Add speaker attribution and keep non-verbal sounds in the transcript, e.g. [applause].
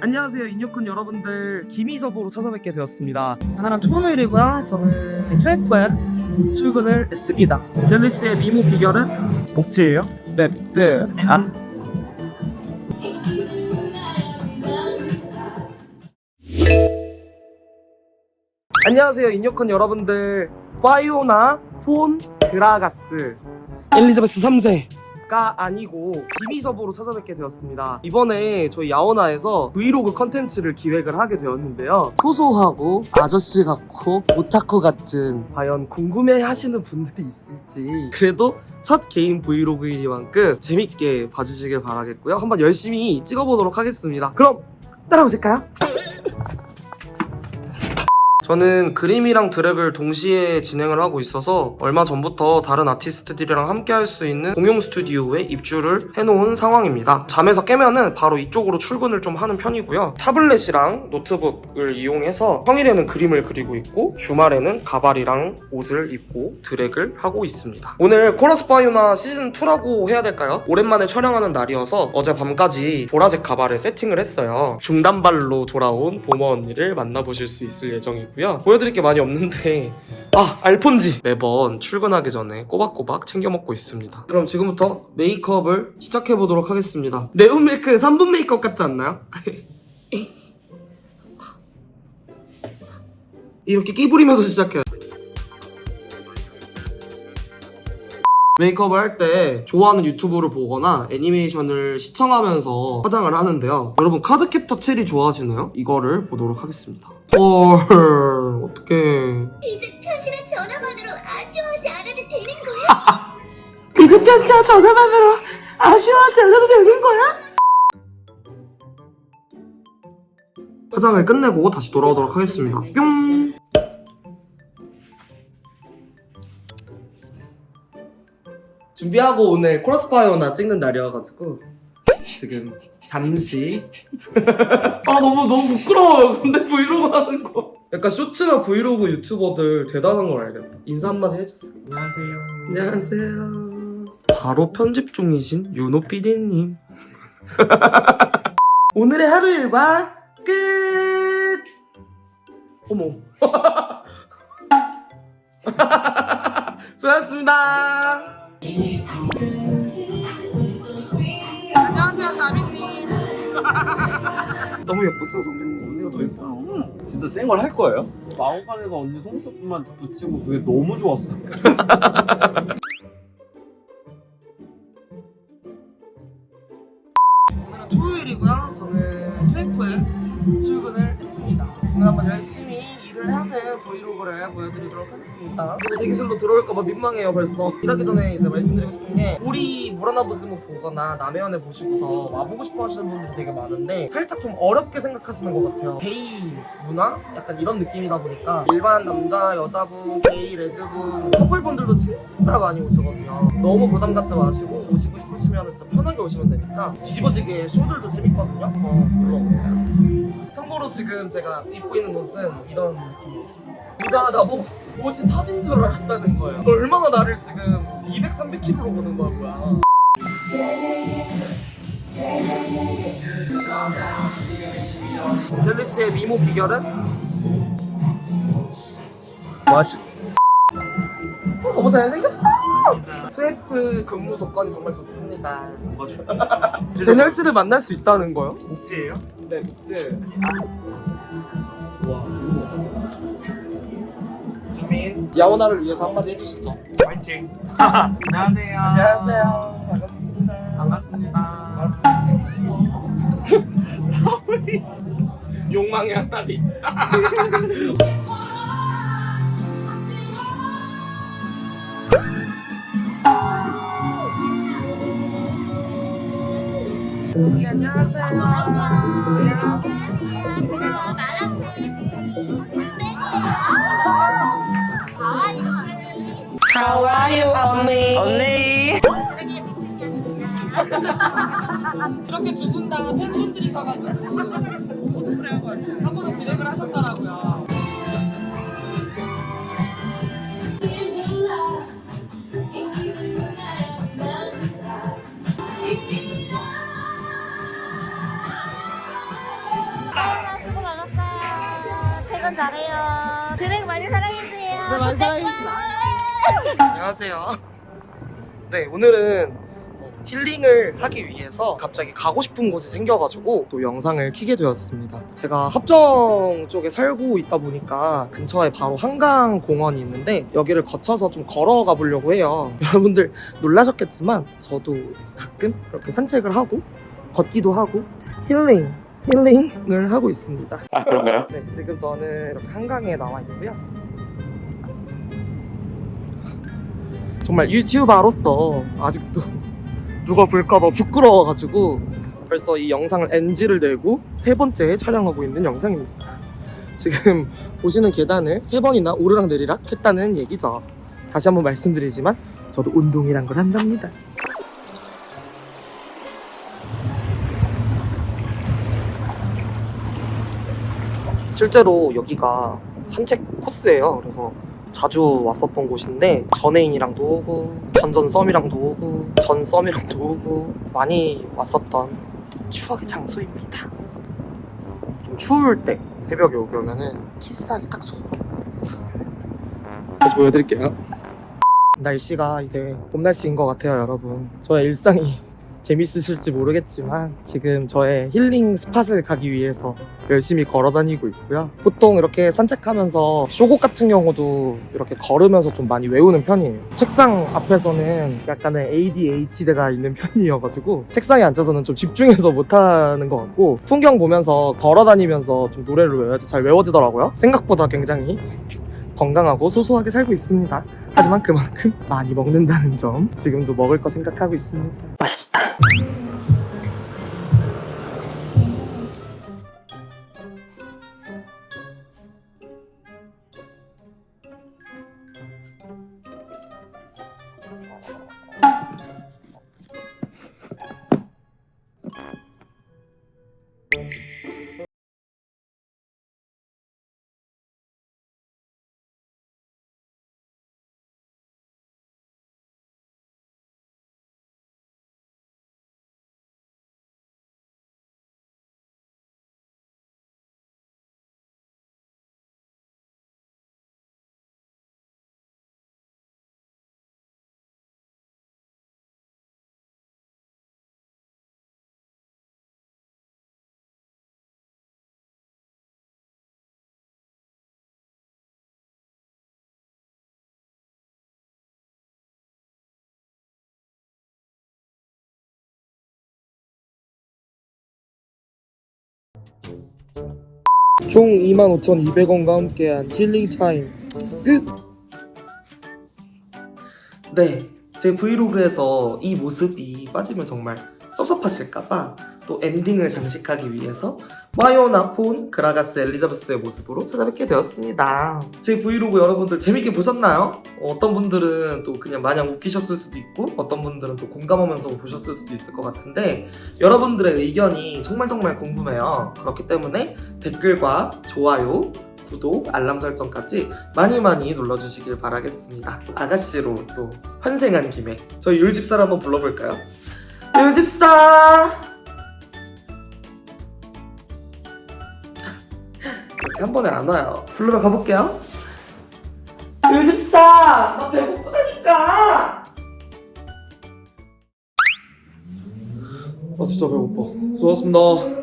Speaker 1: 안녕하세요 인혁군 여러분들 김희섭으로 찾아뵙게 되었습니다
Speaker 2: 오늘은 토요일이고요. 저는 트웨프에 출근을 했습니다.
Speaker 1: 젤리씨의 미모 비결은?
Speaker 3: 복지예요? 네. 네. 아,
Speaker 1: 안녕하세요 인혁군 여러분들 파이오나 폰 그라가스 엘리자베스 3세 가 아니고 김희섭으로 찾아뵙게 되었습니다. 이번에 저희 야오나에서 브이로그 컨텐츠를 기획을 하게 되었는데요. 소소하고 아저씨 같고 오타쿠 같은 과연 궁금해 하시는 분들이 있을지 그래도 첫 개인 브이로그이니만큼 재밌게 봐주시길 바라겠고요. 한번 열심히 찍어보도록 하겠습니다. 그럼 따라오실까요? 저는 그림이랑 드랙을 동시에 진행을 하고 있어서 얼마 전부터 다른 아티스트들이랑 함께 할 수 있는 공용 스튜디오에 입주를 해놓은 상황입니다. 잠에서 깨면은 바로 이쪽으로 출근을 좀 하는 편이고요. 타블렛이랑 노트북을 이용해서 평일에는 그림을 그리고 있고 주말에는 가발이랑 옷을 입고 드랙을 하고 있습니다. 오늘 코러스 바이오나 시즌2라고 해야 될까요? 오랜만에 촬영하는 날이어서 어제 밤까지 보라색 가발을 세팅을 했어요. 중단발로 돌아온 보머 언니를 만나보실 수 있을 예정이고 요. 보여드릴 게 많이 없는데 아 알폰지 매번 출근하기 전에 꼬박꼬박 챙겨 먹고 있습니다. 그럼 지금부터 메이크업을 시작해 보도록 하겠습니다. 네온 밀크 3분 메이크업 같지 않나요? [laughs] 이렇게 끼부리면서 시작해요. 메이크업을 할 때 좋아하는 유튜브를 보거나 애니메이션을 시청하면서 화장을 하는데요. 여러분 카드 캡터 체리 좋아하시나요? 이거를 보도록 하겠습니다. 헐 어떡해
Speaker 4: 이제 편실한 전화만으로 아쉬워하지 않아도 되는 거야?
Speaker 1: 이제 편지와 전화만으로 아쉬워하지 않아도 되는 거야? 화장을 끝내고 다시 돌아오도록 하겠습니다. 뿅! 준비하고 오늘 크로스파이어나 찍는 날이어가지고 지금 잠시 [laughs] 아 너무 너무 부끄러워요 근데 브이로그 하는 거 약간 쇼츠나 브이로그 유튜버들 대단한 걸 알겠다 인사 한마디 해주세요
Speaker 3: 안녕하세요.
Speaker 1: 안녕하세요. 바로 편집 중이신 윤호 PD님. [laughs] 오늘의 하루 일과 끝. 어머. [laughs] 수고하셨습니다. 너무 예쁘세요 선배님.
Speaker 3: 언니가 더 예뻐요. 진짜 생얼 할 거예요? 마호관에서 언니 속눈썹만 붙이고 그게 너무 좋았어.
Speaker 1: 오늘은 토요일이고요. 저는 트웨프에 출근을 했습니다. 오늘 한번 열심히 일을 하 는 브이로그를 보여드리도록 하겠습니다. 그리고 대기실로 들어올까봐 민망해요 벌써. 이러기 전에 이제 말씀드리고 싶은 게 우리 무라나부즈모 보거나 남해연에 보시고서 와보고 싶어 하시는 분들이 되게 많은데 살짝 좀 어렵게 생각하시는 것 같아요. 게이 문화? 약간 이런 느낌이다 보니까 일반 남자, 여자분, 게이, 레즈분, 커플분들도 진짜 많이 오시거든요. 너무 부담 갖지 마시고 오시고 싶으시면 진짜 편하게 오시면 되니까 뒤집어지게 쇼들도 재밌거든요. 어, 놀러 오세요. 참고로 지금 제가 입고 있는 옷은 이런 느낌이었어요. 누가 나보고 옷이 터진 줄 알았다는 거예요. 얼마나 나를 지금 200, 300kg로 보는 거야, 뭐야. 젤리 씨의 미모 비결은?
Speaker 3: 맛이.
Speaker 1: 어, 너무 잘생겼어! 스웨프 근무 조건이 정말 좋습니다.
Speaker 3: 뭐죠?
Speaker 1: 제니얼 씨를 만날 수 있다는 거요?
Speaker 3: 복지예요?
Speaker 1: 네.
Speaker 3: 와. 주민
Speaker 1: 야오나를 위해서 한마디 해주시죠.
Speaker 3: 파이팅. [laughs] 안녕하세요.
Speaker 1: 안녕하세요. 반갑습니다.
Speaker 3: 반갑습니다. [laughs] [laughs]
Speaker 1: 욕망의 한다리.
Speaker 4: 제가 말한
Speaker 1: How 언니? 언니.
Speaker 4: 드랙의 미친 년입니다.
Speaker 1: 이렇게 두 분 다 팬분들이셔가지고 코스프레 하고 왔어요. 한 번은 디렉을
Speaker 4: 하셨더라고요. 드랙 많이 사랑해주세요.
Speaker 1: 네, 많이 사랑해주세요. 안녕하세요. 네, 오늘은 어, 힐링을 하기 위해서 갑자기 가고 싶은 곳이 생겨가지고 또 영상을 키게 되었습니다. 제가 합정 쪽에 살고 있다 보니까 근처에 바로 한강 공원이 있는데 여기를 거쳐서 좀 걸어가 보려고 해요. [laughs] 여러분들 놀라셨겠지만 저도 가끔 이렇게 산책을 하고 걷기도 하고 힐링, 힐링을 하고 있습니다.
Speaker 3: 아 그런가요?
Speaker 1: 네, 지금 저는 이렇게 한강에 나와 있고요. 정말 유튜버로서 아직도 누가 볼까봐 부끄러워가지고 벌써 이 영상을 NG를 내고 세 번째 촬영하고 있는 영상입니다. 지금 보시는 계단을 세 번이나 오르락 내리락 했다는 얘기죠. 다시 한번 말씀드리지만 저도 운동이란 걸 한답니다. 실제로 여기가 산책 코스예요. 그래서 자주 왔었던 곳인데 전애인이랑도 오고 전전 썸이랑도 오고 전 썸이랑도 오고 많이 왔었던 추억의 장소입니다. 좀 추울 때 새벽에 오게 오면은 키스하기 딱 좋아. [laughs] 다시 보여드릴게요. 날씨가 이제 봄 날씨인 것 같아요, 여러분. 저의 일상이 재밌으실지 모르겠지만 지금 저의 힐링 스팟을 가기 위해서 열심히 걸어 다니고 있고요. 보통 이렇게 산책하면서 쇼곡 같은 경우도 이렇게 걸으면서 좀 많이 외우는 편이에요. 책상 앞에서는 약간의 ADHD가 있는 편이어가지고 책상에 앉아서는 좀 집중해서 못하는 것 같고 풍경 보면서 걸어 다니면서 좀 노래를 외워야지 잘 외워지더라고요. 생각보다 굉장히 건강하고 소소하게 살고 있습니다. 하지만 그만큼 많이 먹는다는 점 지금도 먹을 거 생각하고 있습니다. 맛있다. 총 25,200원과 함께한 힐링 타임 끝! 네, 제 브이로그에서 이 모습이 빠지면 정말 섭섭하실까봐 또 엔딩을 장식하기 위해서 마요나 폰 그라가스 엘리자베스의 모습으로 찾아뵙게 되었습니다. 제 브이로그 여러분들 재밌게 보셨나요? 어, 어떤 분들은 또 그냥 마냥 웃기셨을 수도 있고 어떤 분들은 또 공감하면서 보셨을 수도 있을 것 같은데 여러분들의 의견이 정말 정말 궁금해요. 그렇기 때문에 댓글과 좋아요, 구독, 알람 설정까지 많이 많이 눌러주시길 바라겠습니다. 아가씨로 또 환생한 김에 저희 율집사를 한번 불러볼까요? 율집사! 이렇게 한 번에 안 와요. 불러러 가볼게요. 율집사! 나 배고프다니까! 아 진짜 배고파. 수고하셨습니다.